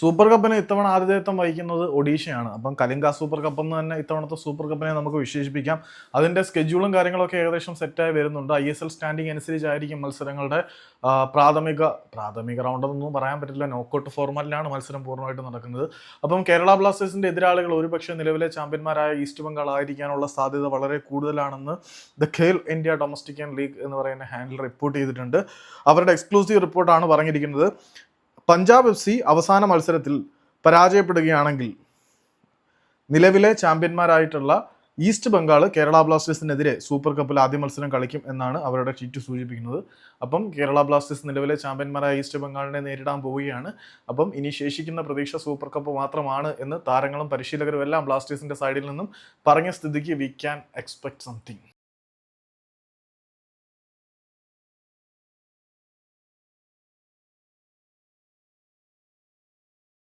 Super കപ്പിന് ഇത്തവണ ആതിഥേയത്വം വഹിക്കുന്നത് ഒഡീഷയാണ്. അപ്പം കലിംഗ സൂപ്പർ കപ്പ് എന്ന് തന്നെ ഇത്തവണത്തെ സൂപ്പർ കപ്പിനെ നമുക്ക് വിശേഷിപ്പിക്കാം. അതിന്റെ സ്കെഡ്യൂളും കാര്യങ്ങളൊക്കെ ഏകദേശം സെറ്റായി വരുന്നുണ്ട്. ഐ എസ് എൽ സ്റ്റാൻഡിംഗ് അനുസരിച്ചായിരിക്കും മത്സരങ്ങളുടെ പ്രാഥമിക പ്രാഥമിക പ്രാഥമിക റൗണ്ടെന്നൊന്നും പറയാൻ പറ്റില്ല. നോക്കൗട്ട് ഫോർമാറ്റിലാണ് മത്സരം പൂർണമായിട്ട് നടക്കുന്നത്. അപ്പം കേരള ബ്ലാസ്റ്റേഴ്സിന്റെ എതിരാളികൾ ഒരുപക്ഷെ നിലവിലെ ചാമ്പ്യന്മാരായ ഈസ്റ്റ് ബംഗാൾ ആയിരിക്കാനുള്ള സാധ്യത വളരെ കൂടുതലാണെന്ന് the Khel India domestic and league എന്ന് പറയുന്ന ഹാൻഡിൽ റിപ്പോർട്ട് ചെയ്തിട്ടുണ്ട്. അവരുടെ എക്സ്ക്ലൂസീവ് റിപ്പോർട്ടാണ് പറഞ്ഞിരിക്കുന്നത്. പഞ്ചാബ് എഫ് സി അവസാന മത്സരത്തിൽ പരാജയപ്പെടുകയാണെങ്കിൽ നിലവിലെ ചാമ്പ്യന്മാരായിട്ടുള്ള ഈസ്റ്റ് ബംഗാൾ കേരള ബ്ലാസ്റ്റേഴ്സിനെതിരെ സൂപ്പർ കപ്പിൽ ആദ്യ മത്സരം കളിക്കും എന്നാണ് അവരുടെ ചീറ്റ് സൂചിപ്പിക്കുന്നത്. അപ്പം കേരള ബ്ലാസ്റ്റേഴ്സ് നിലവിലെ ചാമ്പ്യന്മാരായ ഈസ്റ്റ് ബംഗാളിനെ നേരിടാൻ പോവുകയാണ്. അപ്പം ഇനി ശേഷിക്കുന്ന പ്രതീക്ഷ സൂപ്പർ കപ്പ് മാത്രമാണ് എന്ന് താരങ്ങളും പരിശീലകരും എല്ലാം ബ്ലാസ്റ്റേഴ്സിന്റെ സൈഡിൽ നിന്നും പറഞ്ഞ സ്ഥിതിക്ക് വി ക്യാൻ എക്സ്പെക്ട് സംതിങ്.